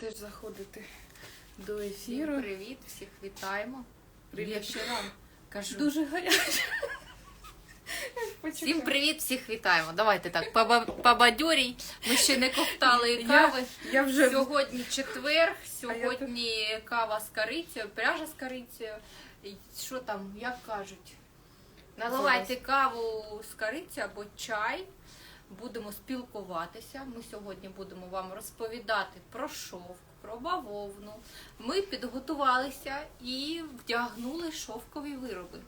теж заходити до Всім ефіру. привіт, всіх вітаємо. Привіт. Ще рано кажу. Дуже гаряче. Всім привіт, всіх вітаємо. Давайте так, поба- побадьорій. Ми ще не ковтали кави. Я вже Сьогодні четвер, А я сьогодні кава з корицею, пряжа з корицею. І Що там, як кажуть? Наливайте каву з корицею або чай. Будемо спілкуватися. Ми сьогодні будемо вам розповідати про шовк, про бавовну. Ми підготувалися і вдягнули шовкові вироби.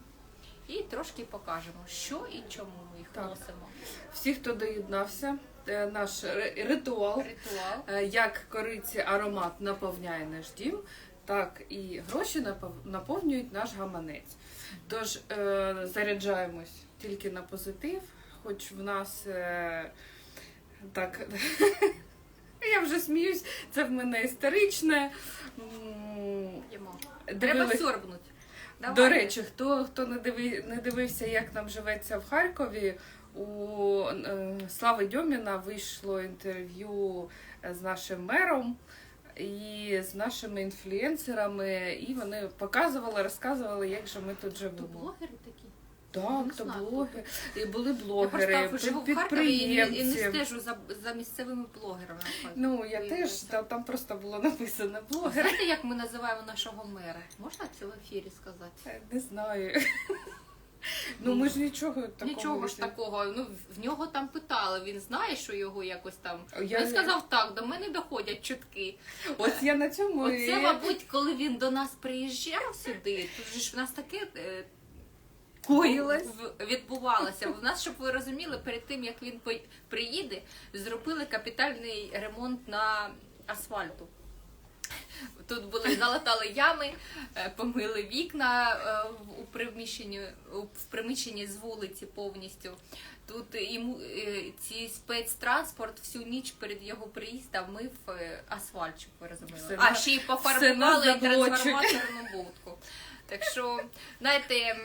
І трошки покажемо, що і чому ми їх Так. носимо. всі, хто доєднався, е, наш ритуал, Ритуал. е, як кориці аромат наповняє наш дім, так і гроші наповнюють наш гаманець. Тож е, заряджаємось тільки на позитив, хоч в нас е, так. Я вже сміюсь, це в мене історичне. Треба сьорбнути. Давай. До речі, хто, хто не, диви, не дивився, як нам живеться в Харкові, у е, Слави Дьоміна вийшло інтерв'ю з нашим мером і з нашими інфлюенсерами, і вони показували, розказували, як же ми тут живемо. блогери такі. Так, то знаю. блогери. І були блогери, Я просто живу в Харкові і не, і не стежу за, за місцевими блогерами. Ну, я теж, там, там просто було написано блогери. Знаєте, як ми називаємо нашого мера? Можна це в ефірі сказати? Не знаю. Ну, ми ж нічого такого. Нічого ж такого. Ну в нього там питали. Він знає, що його якось там. Я- Він сказав так, до мене доходять чутки. Ось я на цьому. Оце, мабуть, коли він до нас приїжджав сюди, тут ж в нас таке. Коїлось. в- відбувалося. У нас, щоб ви розуміли, перед тим як він приїде, зробили капітальний ремонт на асфальту. Тут були залатали ями, е, помили вікна е, у приміщенні, в приміщенні з вулиці повністю. Тут йому е, ці спецтранспорт всю ніч перед його приїздом мив е, асфальт, щоб ви розуміли. Все а ще й пофарбували трансформаторну будку. Так що, знаєте,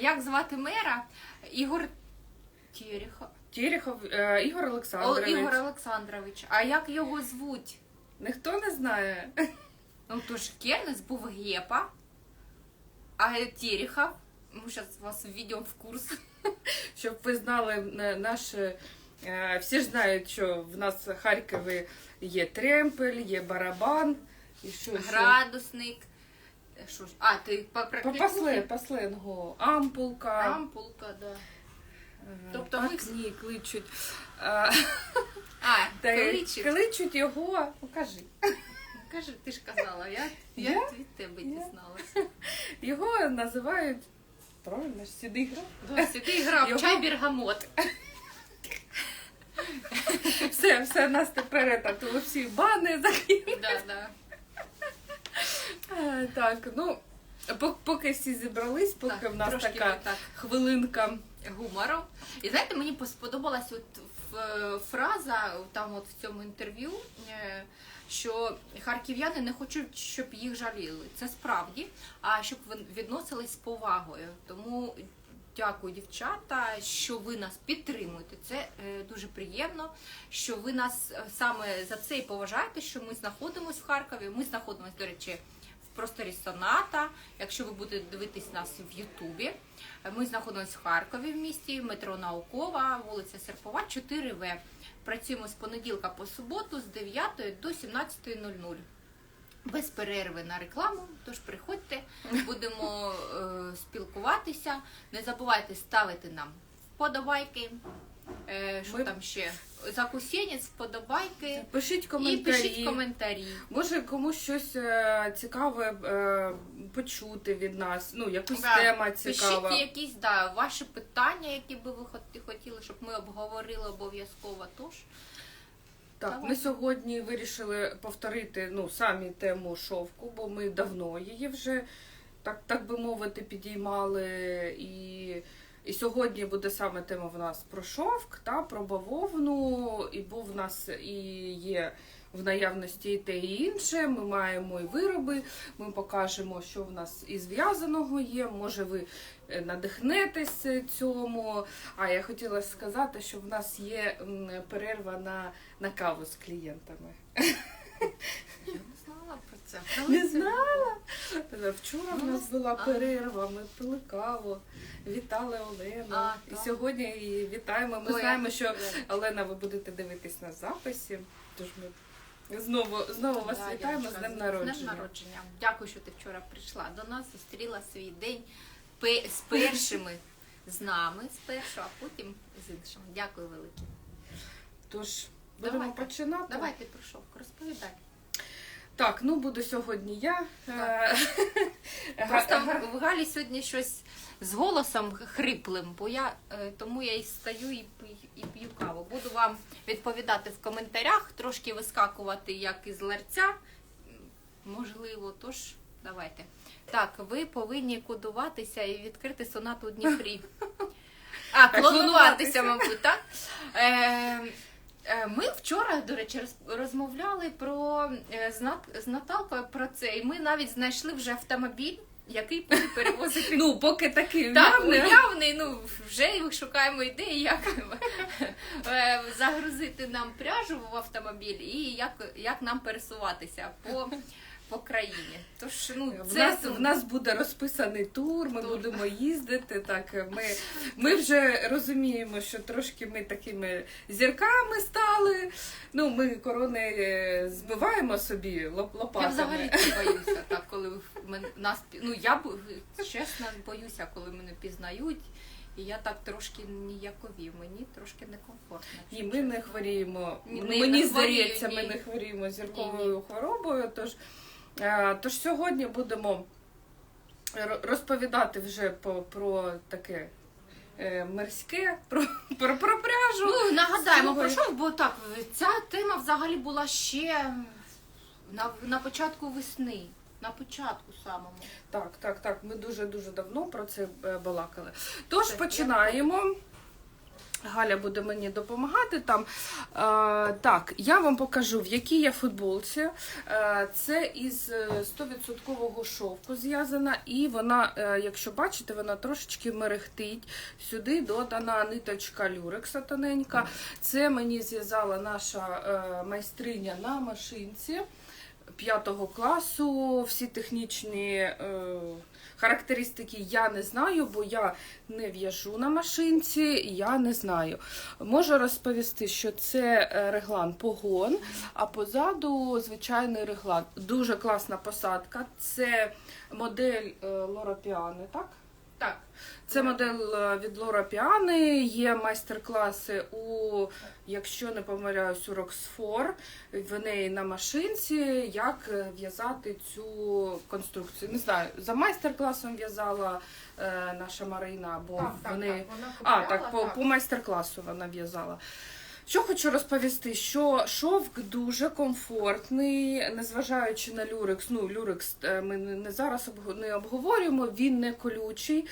як звати мера? Ігор. Терехов е, Ігор О, Олександрович. Ігор Олександрович. А як його звуть? Ніхто не знає. Ну, тож Кернес був Гепа, а Терехов, ми зараз вас введемо в курс. Щоб ви знали, е, наш, е, всі ж знають, що в нас в Харкові є тремпель, є барабан. І що? Градусник. Що? А, ти по По, сленгу. Ампулка. Ампулка, да. Е, Тобто ми ні, кличуть. Е, А, та й кличуть. кличуть його. Покажи. Кажи, ти ж казала, я, Я? я від тебе дізналася. Його називають. Правильно ж сюди гра. Досі ти грав Його- чай бергамот. Все, все, нас тепер это, всі бани закинули. Да, да. Е, Так, ну пок- поки всі зібрались, поки Так, в нас трошки така так хвилинка. гумору. І знаєте, мені сподобалась от фраза там от в цьому інтерв'ю, е, що харків'яни не хочуть, щоб їх жаліли. Це справді, а щоб відносились з повагою. Тому дякую, дівчата, що ви нас підтримуєте. Це е, дуже приємно, що ви нас е, саме за це і поважаєте, що ми знаходимося в Харкові. Ми знаходимося, до речі, просторі Соната. Якщо ви будете дивитись нас в Ютубі, ми знаходимося в Харкові в місті, метро Наукова, вулиця Серпова, 4В. Працюємо з понеділка по суботу з 9 до 17.00. Без перерви на рекламу, тож приходьте, будемо е, спілкуватися. Не забувайте ставити нам вподобайки. Е, що Ми- там ще? Закусєнець, вподобайки. Пишіть І пишіть коментарі. Може комусь щось е, цікаве е, почути від нас. Ну, якусь Да, тема цікава. Пишіть якісь да, ваші питання, які би ви хот- хотіли, щоб ми обговорили обов'язково. Тож Так, Давай. ми сьогодні вирішили повторити ну, самі тему шовку, бо ми давно її вже, так, так би мовити, підіймали. І, і сьогодні буде саме тема в нас про шовк та про бавовну. І бо в нас і є в наявності і те, і інше. Ми маємо і вироби, ми покажемо, що в нас із зв'язаного є. Може, ви е, надихнетесь цьому. А я хотіла сказати, що в нас є перерва на, на каву з клієнтами. Вчора в Ну, нас була перерва, ми пили каву, вітали Олену. А, і так. сьогодні її вітаємо. Ми Ой, знаємо, що Олена, ви будете дивитись на записі. Тож ми знову знову вас Да, вітаємо з днем З народження. днем народження. Дякую, що ти вчора прийшла до нас, зустріла свій день з першими з нами, спершу, а потім з іншими. Дякую велике. Тож будемо Давайте. починати. Давай ти прийшов, розповідай. Так, ну буду сьогодні я. Е, Просто га- в Галі сьогодні щось з голосом хриплим, бо я е, тому я і стою і і п'ю каву. Буду вам відповідати в коментарях, трошки вискакувати як із ларця. М, Можливо, тож давайте. Так, ви повинні кодуватися і відкрити сонату у Дніпрі. А, клонуватися, клонуватися. мабуть, так? Е, Ми до речі, роз- розмовляли про знак з, Наталкою про це, і ми навіть знайшли вже автомобіль, який буде перевозити. Ну, поки такий Так, уявний. уявний, ну вже шукаємо ідеї, як е, загрузити нам пряжу в автомобіль і як, як нам пересуватися по, по країні. Тож, ну, В нас, в нас буде розписаний тур, ми Тур. будемо їздити. Так, ми, ми вже розуміємо, що трошки ми такими зірками стали. Ну, ми корони е, збиваємо собі лоп- Я лопатами. взагалі не боюся, так, коли мене нас ну я бо- чесно боюся, коли мене пізнають. І я так трошки ніякові, мені трошки некомфортно. Ні, ми не хворіємо. Ні, Ну, не- Мені не здається, ми ні. не хворіємо Ні, зірковою хворобою. Тож, тож сьогодні будемо розповідати вже по, про таке е, морське, про, про, про пряжу. Ну, нагадаємо про що, бо так, ця тема взагалі була ще на, на початку весни. На початку самому. Так, так, так. Ми дуже дуже давно про це е, балакали. Тож Все, починаємо. Галя буде мені допомагати там. Е, так, я вам покажу, в якій я футболці. Е, це із е, 100% шовку зв'язана, і вона, е, якщо бачите, вона трошечки мерехтить. Сюди додана ниточка люрекса тоненька. Це мені зв'язала наша е, майстриня на машинці. П'ятого класу всі технічні е, характеристики я не знаю, бо я не в'яжу на машинці, я не знаю. Можу розповісти, що це е, реглан погон, а позаду звичайний реглан. Дуже класна посадка. Це модель е, Лора Піани, так? Так. Це модель е, від Лора Піани. Є майстер-класи у, якщо не помиляюсь, у Роксфор. В неї на машинці, як е, в'язати цю конструкцію. Не знаю, за майстер-класом в'язала е, наша Марина, або Так, так, вони. так, вона А, так, по, по майстер-класу вона в'язала. Що хочу розповісти, що шовк дуже комфортний, незважаючи на люрекс. Ну, люрекс е, ми не зараз не обговорюємо, він не колючий.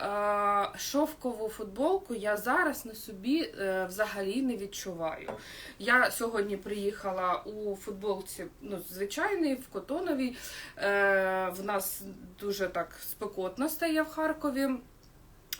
Е, Шовкову футболку я зараз на собі е, взагалі не відчуваю. Я сьогодні приїхала у футболці ну, звичайній, в котоновій. В нас дуже так спекотно стає в Харкові.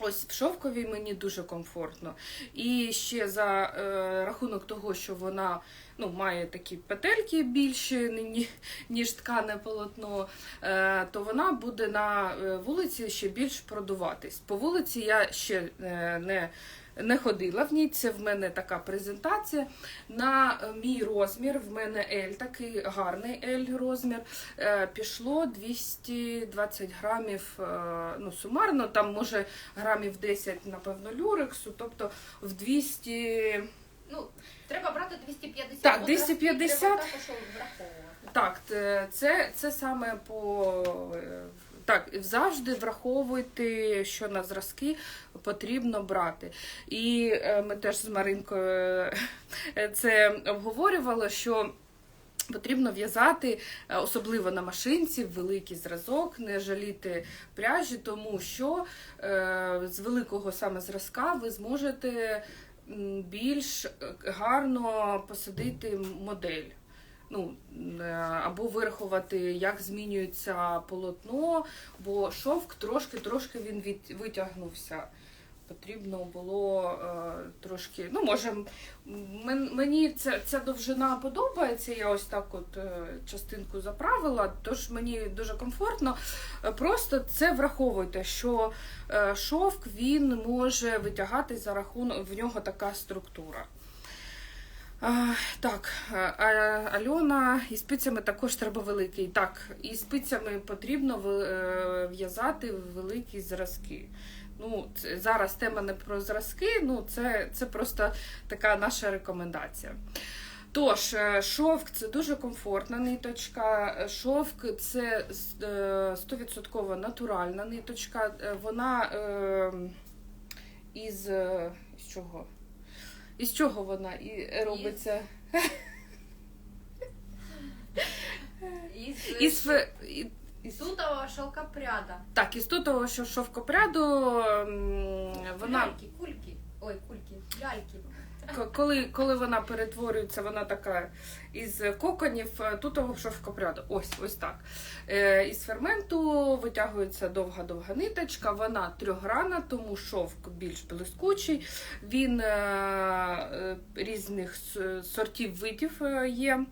Ось в шовковій мені дуже комфортно. І ще за е, рахунок того, що вона ну, має такі петельки більші, ніж ткане полотно, е, то вона буде на е, вулиці ще більш продуватись. По вулиці я ще е, не, не ходила в ній, це в мене така презентація. На мій розмір, в мене L, такий гарний L розмір, пішло 220 грамів ну, сумарно, там може грамів 10, напевно, люрексу, тобто в 200. Ну, треба брати 250. Так, 250. Треба також враховувати. Так, це, це саме по. е, Так, завжди враховуйте, що на зразки потрібно брати. І е, ми теж з Маринкою е, це обговорювали, що потрібно в'язати, е, особливо на машинці, великий зразок, не жаліти пряжі, тому що е, з великого саме зразка ви зможете більш гарно посадити модель. Ну, е, або вирахувати, як змінюється полотно, бо шовк трошки-трошки він від, витягнувся потрібно було е, трошки. Ну, може, мен- мені ця, ця довжина подобається. Я ось так от е, частинку заправила, тож мені дуже комфортно. Е, Просто це враховуйте, що е, шовк він може витягатись за рахунок, в нього така структура. А, так, а, а, Альона, і спицями також треба великий. Так, і спицями потрібно е, в'язати великі зразки. Ну, це, зараз тема не про зразки, ну це, це просто така наша рекомендація. Тож, е, шовк це дуже комфортна ниточка. Е, Шовк це з- е, 100% натуральна ниточка. Вона е, із, із чого? Із чого вона і робиться? Із, Із, із, тутого шелкопряда. так, із того, що шовкопряду м, вона Ляльки, кульки. Ой, кульки, ляльки. К- коли, коли вона перетворюється, вона така із коконів е, тутого шовкопряду. Ось, ось так. Е, із ферменту витягується довга-довга ниточка, вона трьохграна, тому шовк більш блискучий. Він е, е, різних с- сортів видів е, є.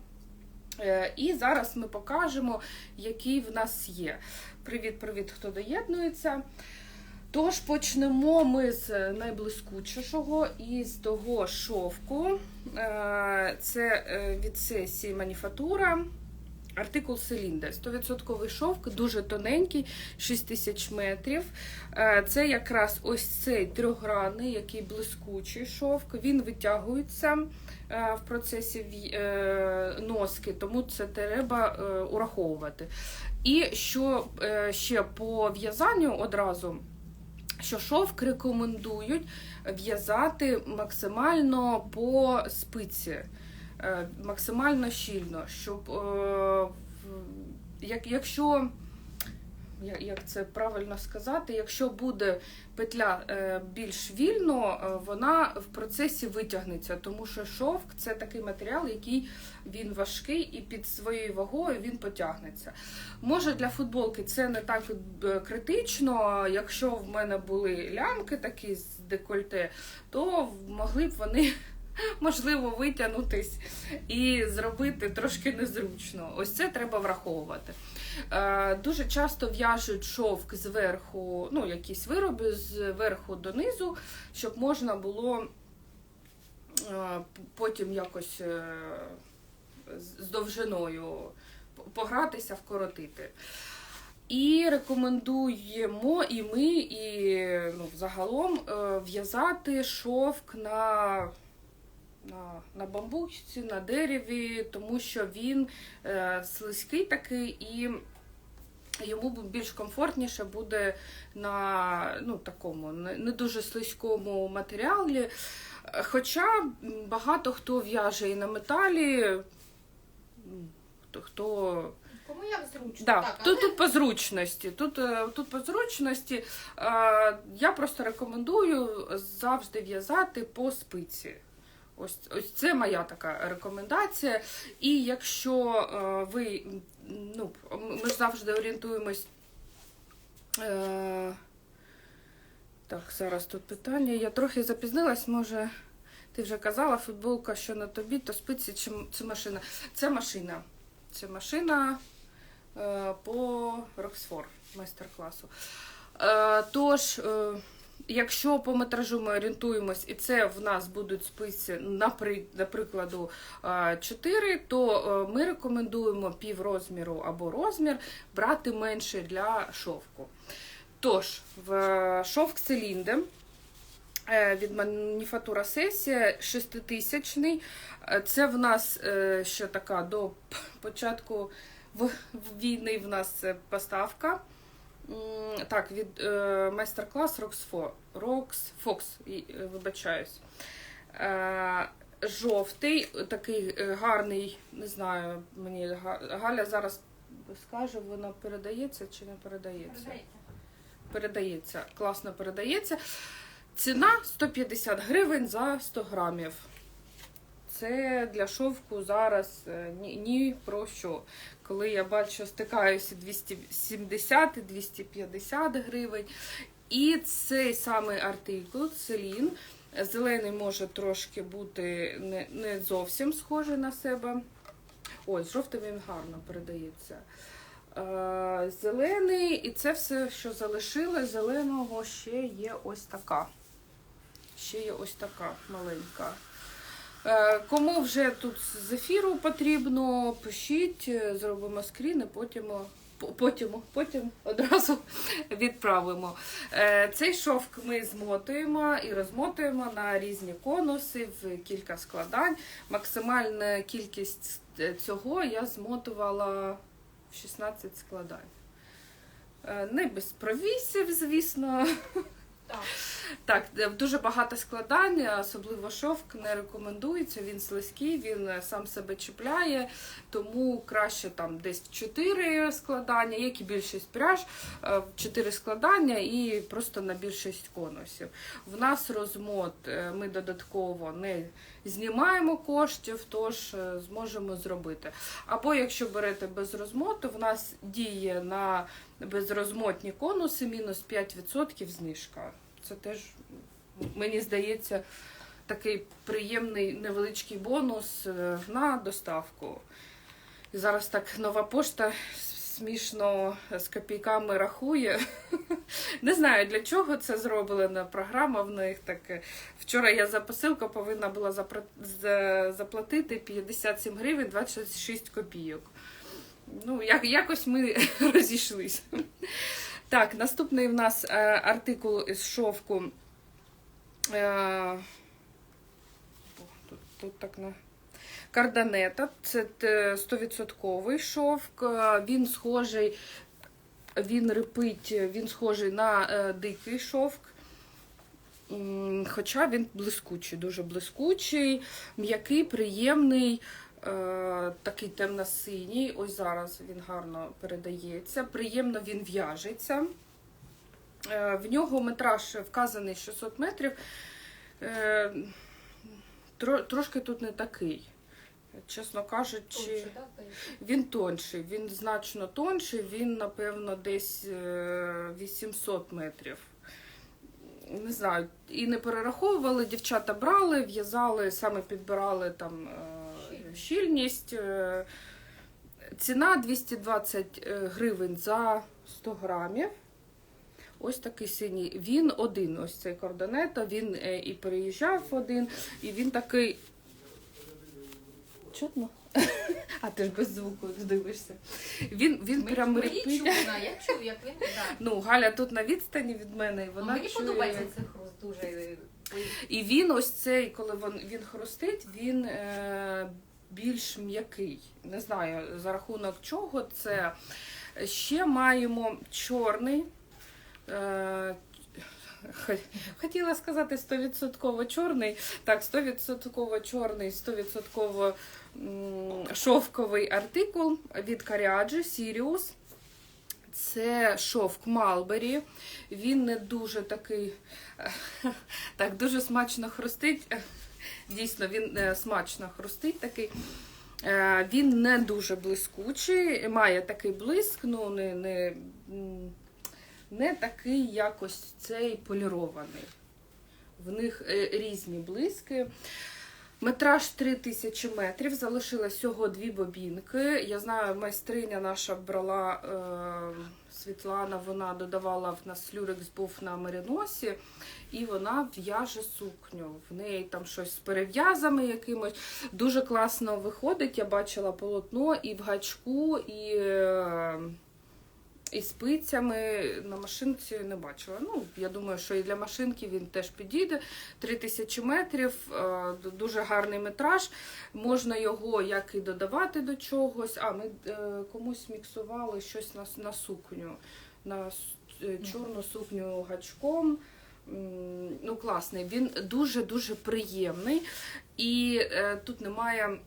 Е, І зараз ми покажемо, які в нас є. Привіт-привіт, хто доєднується. Тож почнемо ми з найблискучішого і з того шовку. Е, Це е, від сесії мануфактура. Артикул Селінда. 100% шовк, дуже тоненький, 6 тисяч метрів. Це якраз ось цей трьохгранний, який блискучий шовк. Він витягується в процесі е, носки, тому це треба е, ураховувати. І що е, ще по в'язанню одразу що шовк рекомендують в'язати максимально по спиці, е, максимально щільно, щоб е, якщо як це правильно сказати, якщо буде петля е, більш вільно, е, вона в процесі витягнеться, тому що шовк це такий матеріал, який він важкий і під своєю вагою він потягнеться. Може для футболки це не так е, критично. Якщо в мене були лямки такі з декольте, то могли б вони. Можливо, витягнутись і зробити трошки незручно. Ось це треба враховувати. Е, Дуже часто в'яжуть шовк зверху, ну, якісь вироби зверху донизу, щоб можна було е, потім якось е, з довжиною погратися, вкоротити. І рекомендуємо і ми, і ну, загалом в'язати шовк на, на, на бамбучці, на дереві, тому що він е, слизький такий і йому більш комфортніше буде на ну, такому не дуже слизькому матеріалі. Хоча багато хто в'яже і на металі, хто- хто Кому як зручно. Да, Так, тут, але тут по зручності. Тут, е, тут по зручності е, я просто рекомендую завжди в'язати по спиці. Ось, ось це моя така рекомендація. І якщо е, ви, ну, ми завжди орієнтуємось. Е, так, зараз тут питання. Я трохи запізнилась, може. Ти вже казала, футболка, що на тобі, то спиці чи це машина. Це машина. Це машина е, по Роксфор майстер-класу. Е, Тож, е, якщо по метражу ми орієнтуємось, і це в нас будуть спиці, напри- до прикладу, е, 4, то е, ми рекомендуємо пів розміру або розмір брати менше для шовку. Тож, в е, шовк циліндр е, від мануфактура сесія 6000 Це в нас е, ще така до початку війни в нас е, поставка. Так, від е, майстер-клас Fox, і, е, вибачаюсь. Е, жовтий, такий е, гарний, не знаю, мені Галя зараз скаже, вона передається чи не передається передається. передається, класно передається. Ціна 150 гривень за 100 грамів. Це для шовку зараз е, ні, ні про що. Коли я бачу, стикаюся 270 250 гривень. І цей самий артикул, целін, зелений може трошки бути не, не зовсім схожий на себе. Ось, жовтий він гарно передається. Е, Зелений, і це все, що залишилось, зеленого ще є ось така. Ще є ось така маленька. Е, Кому вже тут з ефіру потрібно, пишіть, е, зробимо скрін і потім, потім, потім одразу відправимо. Е, Цей шовк ми змотуємо і розмотуємо на різні конуси в кілька складань. Максимальна кількість е, цього я змотувала в 16 складань. Е, Не без провісів, звісно. Так. Так, дуже багато складань, особливо шовк не рекомендується. Він слизький, він е, сам себе чіпляє, тому краще там десь 4 складання, як і більшість пряж, 4 складання і просто на більшість конусів. В нас розмот е, ми додатково не знімаємо коштів, тож е, зможемо зробити. Або якщо берете без розмоту, в нас діє на безрозмотні конуси мінус 5% знижка. Це теж, мені здається, такий приємний невеличкий бонус е, на доставку. І зараз так нова пошта смішно з копійками рахує. Не знаю для чого це зроблена програма в них. Так е, вчора я за посилку повинна була заплатити 57 гривень 26 копійок. Ну, як, якось ми розійшлися. Так, наступний в нас е, артикул із шовку. Е, тут, тут так на. Карданета, це те 100% шовк. Е, Він схожий, він репить, він схожий на дикий шовк. Хоча він блискучий, дуже блискучий, м'який, приємний, такий темно-синій. Ось зараз він гарно передається. Приємно він в'яжеться. Е, В нього метраж вказаний 600 метрів. Е, тро- Трошки тут не такий. Чесно кажучи, Тонше, да, він тонший, він значно тонший, він, напевно, десь е, 800 метрів. Не знаю, і не перераховували, дівчата брали, в'язали, саме підбирали там е, щільність. Е, Ціна 220 е, гривень за 100 грамів. Ось такий синій. Він один, ось цей кордонета, він е, і переїжджав один, і він такий. Чутно? А ти ж без звуку дивишся. Він, він Мені- прям мені репить. чутно, я чую, як він. Да. Ну, Галя тут на відстані від мене, і Ну, вона мені чує. подобається цей хруст дуже. І він ось цей, коли він, він хрустить, він е, більш м'який. Не знаю за рахунок чого це. Ще маємо чорний. Е, Хотіла сказати 100% чорний. Так, 100% чорний, 100% шовковий артикул від Каріаджі Sirius. Це шовк Малбері. Він не дуже такий, так, дуже смачно хрустить. Дійсно, він е, смачно хрустить такий. Е, Він не дуже блискучий, має такий блиск, ну не, не, не такий якось цей полірований. В них е, різні блиски. Метраж 3000 метрів, залишилось всього дві бобінки. Я знаю, майстриня наша брала е, Світлана, вона додавала в нас люрекс був на мериносі, і вона в'яже сукню. В неї там щось з перев'язами якимось. Дуже класно виходить. Я бачила полотно і в гачку, і, е, і спицями. На машинці не бачила. Ну, я думаю, що і для машинки він теж підійде. 3000 метрів, е, дуже гарний метраж. Можна його як і додавати до чогось. А, ми е, комусь міксували щось на, на сукню, на е, чорну сукню гачком. Ну, класний. Він дуже-дуже приємний. І е, тут немає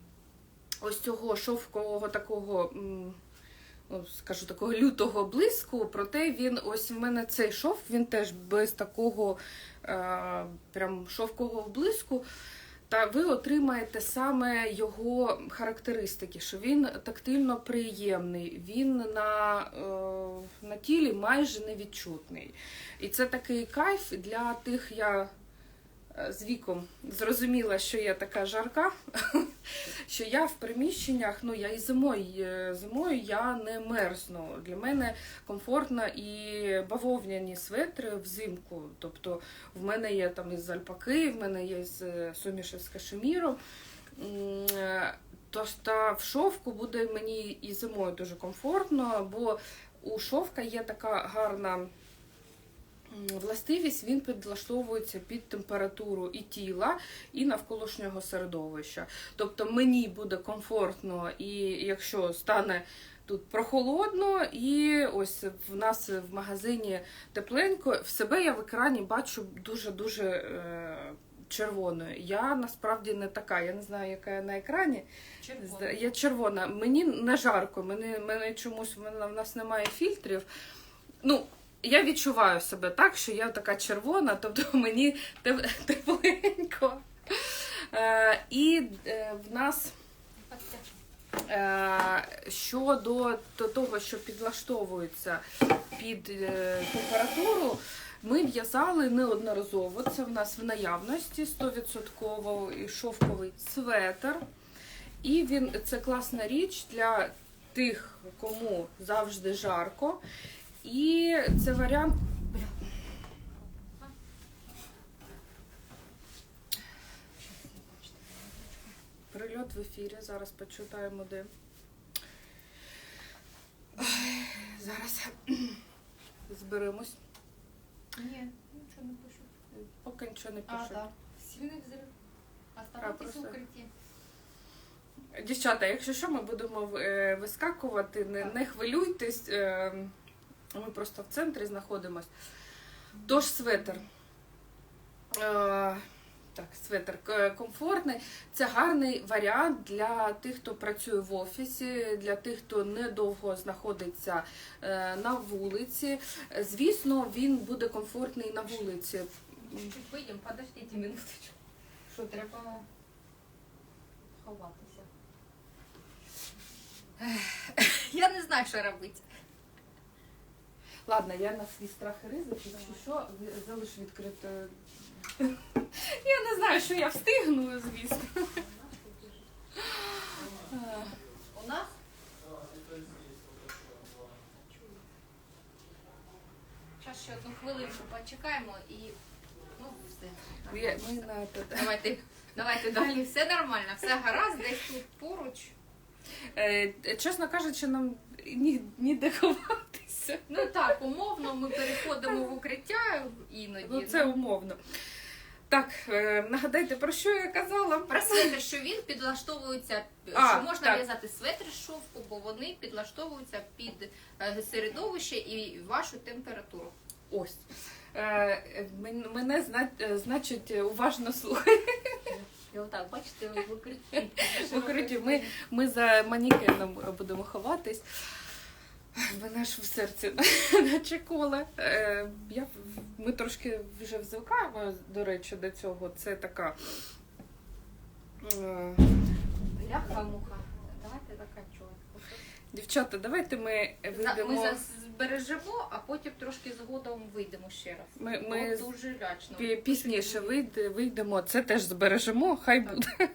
ось цього шовкового такого. м, скажу такого лютого блиску, проте він ось в мене цей шов, він теж без такого е, прям шовкового блиску. та ви отримаєте саме його характеристики, що він тактильно приємний, він на, е, на тілі майже невідчутний. І це такий кайф для тих, я е, з віком зрозуміла, що я така жарка, що я в приміщеннях, ну я і зимою, е, зимою я не мерзну. Для мене комфортно і бавовняні светри взимку. Тобто в мене є там із альпаки, в мене є е, суміші з кашеміром. Е, Тож та в шовку буде мені і зимою дуже комфортно, бо у шовка є така гарна властивість, він підлаштовується під температуру і тіла, і навколишнього середовища. Тобто мені буде комфортно, і якщо стане тут прохолодно, і ось в нас в магазині тепленько, в себе я в екрані бачу дуже-дуже е, червоною. Я насправді не така, я не знаю, яка я на екрані. Зда- Я червона. Мені не жарко, мене, мене чомусь в нас немає фільтрів. Ну, я відчуваю себе так, що я така червона, тобто мені тепленько. Е, і е, в нас е, щодо того, що підлаштовується під е, температуру, ми в'язали неодноразово. Це в нас в наявності 100% шовковий светр. І він це класна річ для тих, кому завжди жарко. І це варіант. Прильот в ефірі. Зараз почитаємо де. Ой, Зараз зберемось. Ні, нічого не пишу. Поки нічого не А, пишу. так. Сильний взрив. Оставайтесь в укритті. Дівчата, якщо що, ми будемо е, вискакувати, не, не хвилюйтесь. Ми просто в центрі знаходимось. Тож светр. Е, Так, светр комфортний. Це гарний варіант для тих, хто працює в офісі, для тих, хто недовго знаходиться е, на вулиці. Звісно, він буде комфортний на вулиці. Чуть вийдемо, подождіть минуточку. Що треба ховатися. Я не знаю, що робити. Ладно, я на свій страх і ризик, якщо що, залиш відкрито. Я не знаю, що я встигну, звісно. У нас Зараз ще одну хвилинку почекаємо і ну все. я- Ми на Давайте, давайте далі. Все нормально, все гаразд, десь тут поруч. Е, Чесно кажучи, нам ні, ніде ховатися. Ну так, умовно, ми переходимо в укриття іноді. Ну, це умовно. Так, е, нагадайте, про що я казала? Про светр, що він підлаштовується, А, що можна так. в'язати светр шовку, бо вони підлаштовуються під е, середовище і вашу температуру. Ось. Е, Мене, е, значить, уважно слухайте. І отак, бачите, в укритті. В укритті ми, ми за манікеном будемо ховатись. Мене ж в серці наче коле. Я, ми трошки вже звикаємо, до речі, до цього. Це така. е, Ляха муха. Давайте заканчувати. Дівчата, давайте ми вийдемо. Ми зараз збережемо, а потім трошки згодом вийдемо ще раз. Ми, ми дуже лячно. пізніше вийде- вийдемо, це теж збережемо, хай Так. буде.